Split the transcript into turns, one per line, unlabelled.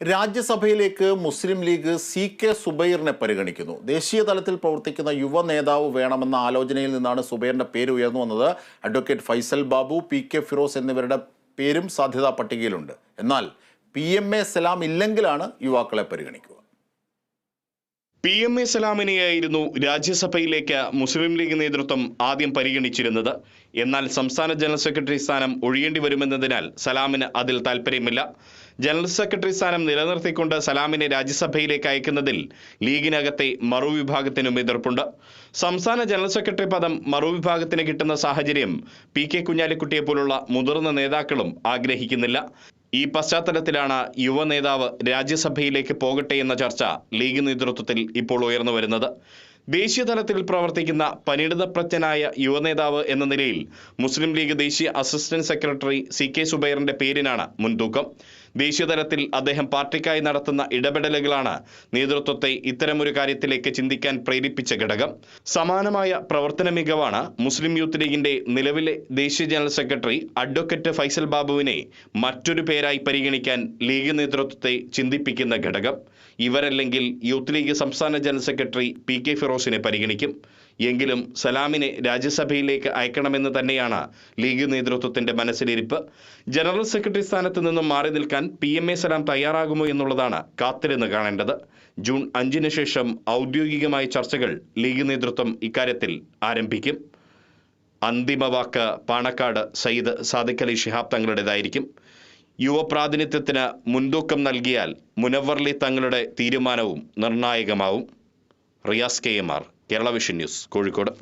രാജ്യസഭയിലേക്ക് Muslim League C K സുബൈറിനെ പരിഗണിക്കുന്നു. ദേശീയ തലത്തിൽ പ്രവർത്തിക്കുന്ന യുവ നേതാവ് വേണമെന്ന ആലോചനയിൽ നിന്നാണ് സുബൈറിന്റെ പേര് ഉയർന്നു വന്നത്. Advocate Faisal Babu P K Firoz എന്നിവരുടെ പേരും സാധ്യതാ പട്ടികയിലുണ്ട്. എന്നാൽ പി എം എ സലാം ഇല്ലെങ്കിലാണ് യുവാക്കളെ പരിഗണിക്കുക.
പി എം എ സലാമിനെയായിരുന്നു രാജ്യസഭയിലേക്ക് മുസ്ലിം ലീഗ് നേതൃത്വം ആദ്യം പരിഗണിച്ചിരുന്നത്. എന്നാൽ സംസ്ഥാന ജനറൽ സെക്രട്ടറി സ്ഥാനം ഒഴിയേണ്ടി വരുമെന്നതിനാൽ സലാമിന് അതിൽ താൽപ്പര്യമില്ല. ജനറൽ സെക്രട്ടറി സ്ഥാനം നിലനിർത്തിക്കൊണ്ട് സലാമിനെ രാജ്യസഭയിലേക്ക് അയക്കുന്നതിൽ ലീഗിനകത്തെ മറുവിഭാഗത്തിനും എതിർപ്പുണ്ട്. സംസ്ഥാന ജനറൽ സെക്രട്ടറി പദം മറുവിഭാഗത്തിന് കിട്ടുന്ന സാഹചര്യം പി കെ കുഞ്ഞാലിക്കുട്ടിയെ പോലുള്ള മുതിർന്ന നേതാക്കളും ആഗ്രഹിക്കുന്നില്ല. ഈ പശ്ചാത്തലത്തിലാണ് യുവ നേതാവ് രാജ്യസഭയിലേക്ക് പോകട്ടെ എന്ന ചർച്ച ലീഗ് നേതൃത്വത്തിൽ ഇപ്പോൾ ഉയർന്നു വരുന്നത്. ദേശീയ തലത്തിൽ പ്രവർത്തിക്കുന്ന പരിണിതപ്രജ്ഞനായ യുവനേതാവ് എന്ന നിലയിൽ മുസ്ലിം ലീഗ് ദേശീയ അസിസ്റ്റന്റ് സെക്രട്ടറി സി കെ സുബൈറിന്റെ പേരിനാണ് മുൻതൂക്കം. ദേശീയ തലത്തിൽ അദ്ദേഹം പാർട്ടിക്കായി നടത്തുന്ന ഇടപെടലുകളാണ് നേതൃത്വത്തെ ഇത്തരമൊരു കാര്യത്തിലേക്ക് ചിന്തിക്കാൻ പ്രേരിപ്പിച്ച ഘടകം. സമാനമായ പ്രവർത്തന മികവാണ് മുസ്ലിം യൂത്ത് ലീഗിന്റെ നിലവിലെ ദേശീയ ജനറൽ സെക്രട്ടറി അഡ്വക്കേറ്റ് ഫൈസൽ ബാബുവിനെ മറ്റൊരു പേരായി പരിഗണിക്കാൻ ലീഗ് നേതൃത്വത്തെ ചിന്തിപ്പിക്കുന്ന ഘടകം. ഇവരല്ലെങ്കിൽ യൂത്ത് ലീഗ് സംസ്ഥാന ജനറൽ സെക്രട്ടറി പി കെ ഫിറോസിനെ പരിഗണിക്കും. എങ്കിലും സലാമിനെ രാജ്യസഭയിലേക്ക് അയക്കണമെന്ന് തന്നെയാണ് ലീഗ് നേതൃത്വത്തിന്റെ മനസ്സിലിരിപ്പ്. ജനറൽ സെക്രട്ടറി സ്ഥാനത്ത് നിന്നും മാറി നിൽക്കാൻ പി എം എ സലാം തയ്യാറാകുമോ എന്നുള്ളതാണ് കാത്തിരുന്ന് കാണേണ്ടത്. ജൂൺ അഞ്ചിന് ശേഷം ഔദ്യോഗികമായ ചർച്ചകൾ ലീഗ് നേതൃത്വം ഇക്കാര്യത്തിൽ ആരംഭിക്കും. അന്തിമ വാക്ക് പാണക്കാട് സയ്യിദ് സാദിഖ് അലി ഷിഹാബ് തങ്ങളുടേതായിരിക്കും. യുവപ്രാതിനിധ്യത്തിന് മുൻതൂക്കം നൽകിയാൽ മുനവർലി തങ്ങളുടെ തീരുമാനവും നിർണായകമാവും. Riyaz K M R Kerala Vision News Kozhikode.